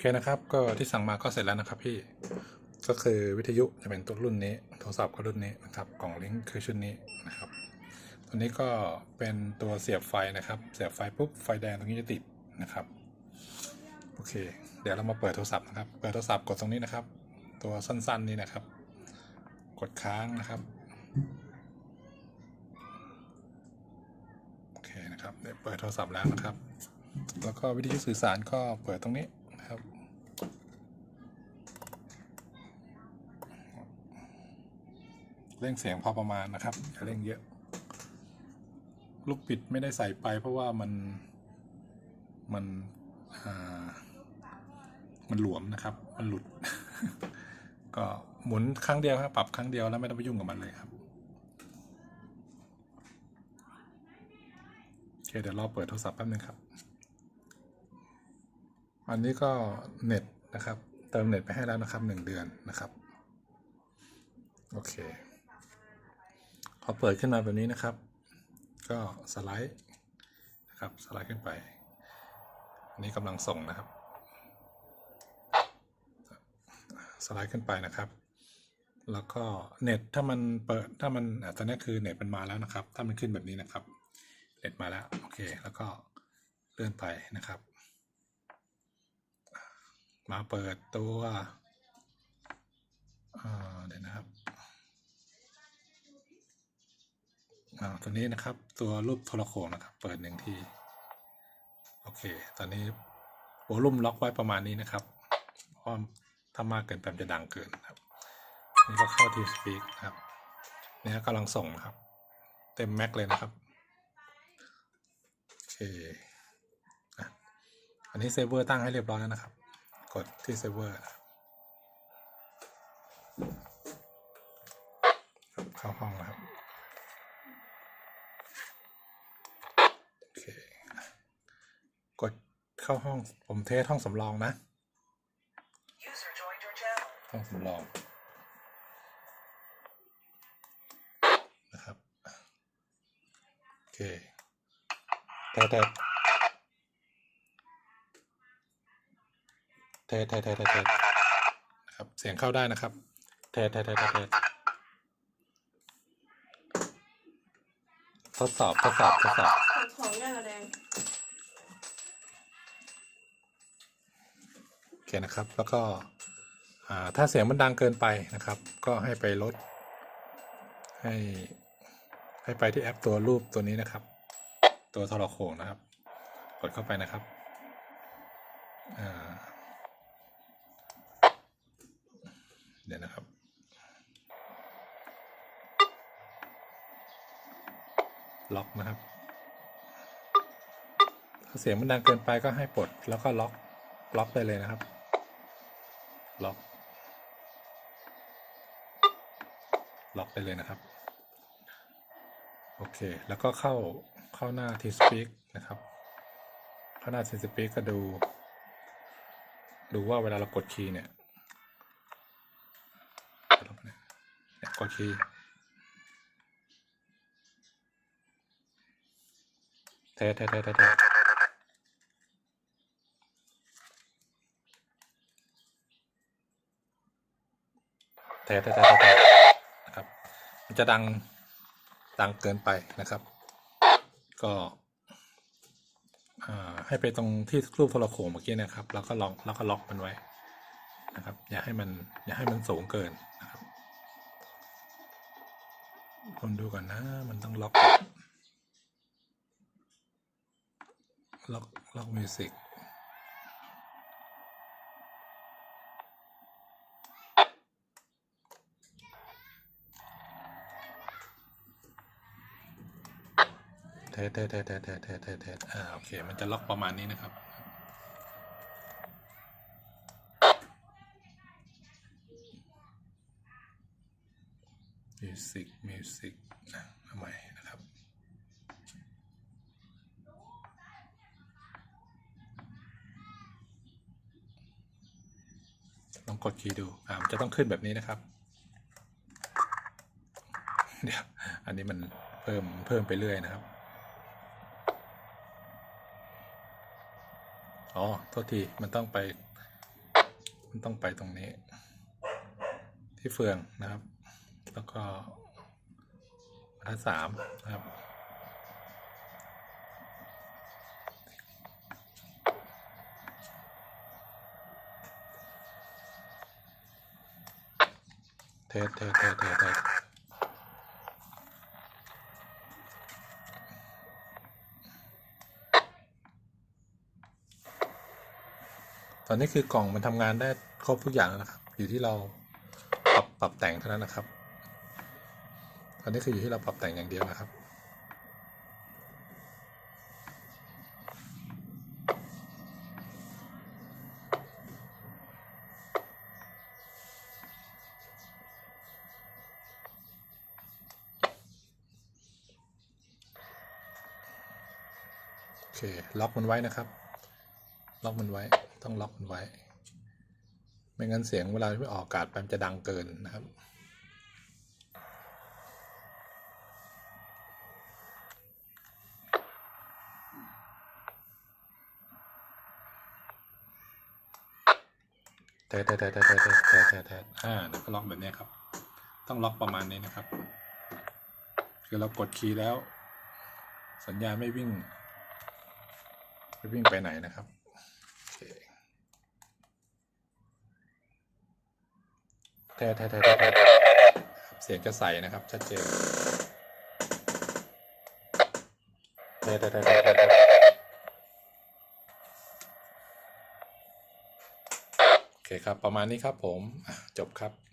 อเคนะครับก็ที่สั่งมาก็เสร็จแล้วนะครับพี่ก็คือวิทยุจะเป็นตัวรุ่นนี้ โทรศัพท์ก็รุ่นนี้นะครับกล่องลิงก์คือชุดนี้นะครับตัวนี้ก็เป็นตัวเสียบไฟนะครับ เสียบไฟปุ๊บไฟแดงตรงนี้จะติดนะครับโอเค เดี๋ยวเรามาเปิดโทรศัพท์นะครับ เปิดโทรศัพท์กดตรงนี้นะครับ ตัวสั้นๆ นี้นะครับ กดค้างนะครับโอเคนะครับได้เปิดโทรศัพท์แล้วนะครับ แล้วก็วิทยุสื่อสารก็เปิดตรงนี้นะครับ เร่งเสียงพอประมาณนะครับอย่าเร่งเยอะ ลูกปิดไม่ได้ใส่ไปเพราะว่ามันมันอ่ามันหลวมนะครับ มันหลุด ก็หมุนครั้งเดียวครับปรับครั้งเดียวแล้วไม่ต้องไปยุ่งกับมันเลยครับโอเคเดี๋ยวรอเปิดโทรศัพท์แป๊บนึงครับ อันนี้ก็เน็ตนะครับ เติมเน็ตไปให้แล้วนะครับหนึ่งเดือนนะครับ โอเค อเปิดขึ้นมาแบบนี้นะครับ ก็สไลด์นะครับสไลด์ขึ้นไป อันนี้กำลังส่งนะครับ สไลด์ขึ้นไปนะครับ แล้วก็เน็ตถ้ามันเปิดถ้ามันอตอนนี้คือเน็ตมันมาแล้วนะครับ ถ้ามันขึ้นแบบนี้นะครับ เน็ตมาแล้วโอเคแล้วก็เลื่อนไปนะครับ มาเปิดตัว อ่าตัวนี้นะครับ ตัวรูปโทรโขงนะครับ เปิดหนึ่งที โอเค ตอนนี้โวลุ่มล็อกไว้ประมาณนี้นะครับ เพราะถ้ามากเกินไปมันจะดังเกินครับ นี่ก็เข้าทีสปีกครับเนี่ยกำลังส่งนะครับ เต็มแม็กเลยนะครับ โอเคอันนี้เซเวอร์ตั้งให้เรียบร้อยแล้วนะครับ กดที่เซเวอร์ครับเข้าห้องแล้วครับ โอเค กด เข้าห้อง ผมเทสห้องสำรองนะ User joined your channel. ห้องสำรองนะครับโอเคแต่แต่เทสเทสเทสเทสเทสนะครับเสียงเข้าได้นะครับ เทสเทสเทสเทสเทสทดสอบทดสอบทดสอบของของย่างอะแดง โอ เคนะครับ แล้วก็ถ้าเสียงมันดังเกินไปนะครับ ก็ให้ไปลด ให้ให้ไปที่แอปตัวรูปตัวนี้นะครับ ตัวทรโขงนะครับ กดเข้าไปนะครับเดี๋ยวนะครับล็อกนะครับ ถ้าเสียงมันดังเกินไปก็ให้ปลดแล้วก็ล็อกล็อกไปเลยนะครับ ล็อก ล็อกไปเลยนะครับ โอเค แล้วก็เข้าเข้าหน้า TeamSpeak นะครับ เข้าหน้า TeamSpeak ก็ดู ดูว่าเวลาเรากดคีย์เนี่ยกดคีย์เทสเทสเทสเท สเทสเทสเทสเทสเทสนะครับ มันจะดังดังเกินไปนะครับ ก็อ่าให้ไปตรงที่รูปโทรโขงเมื่อกี้นะครับ แล้วก็ล็อกแล้วก็ล็อกมันไว้นะครับ อย่าให้มันอย่าให้มันสูงเกินนะครับผมดูก่อนนะ มันต้องล็อกล็อกล็อกมิวสิก ทสเทสเทสเทสเทสเทสเทสเทสอ่าโอเค มันจะล็อกประมาณนี้นะครับ มิวสิกมิวสิกอะทำไมนะครับลองกดคีย์ดู อ่ามันจะต้องขึ้นแบบนี้นะครับ เดี๋ยว อันนี้มันเพิ่มเพิ่มไปเรื่อยนะครับ อ๋อโทษทีมันต้องไป มันต้องไปตรงนี้ ที่เฟืองนะครับ แล้วก็บรรทัดสามนะครับเทสเทสเทสเทส ตอนนี้คือกล่องมันทำงานได้ครบทุกอย่างแล้วนะครับ อยู่ที่เราปรับปรับแต่งเท่านั้นนะครับ ตอนนี้คืออยู่ที่เราปรับแต่งอย่างเดียวนะครับโอเค ล็อกมันไว้นะครับ ล็อกมันไว้ ต้องล็อกมันไว้ ไม่งั้นเสียงเวลาที่ออกอากาศไปมันจะดังเกินนะครับแทะแทะแทะแทะแทะแทะแทะแทะแทะอ่าแล้วก็ล็อกแบบนี้ครับ ต้องล็อกประมาณนี้นะครับ คือเรากดคีย์แล้ว สัญญาณไม่วิ่ง ไม่วิ่งไปไหนนะครับโอเค แทะแทะแทะแทะแทะเสียงจะใสนะครับ ชัดเจนแทะแทะแทะแทะแทะแทะโอเคครับ ประมาณนี้ครับผมอะจบครับ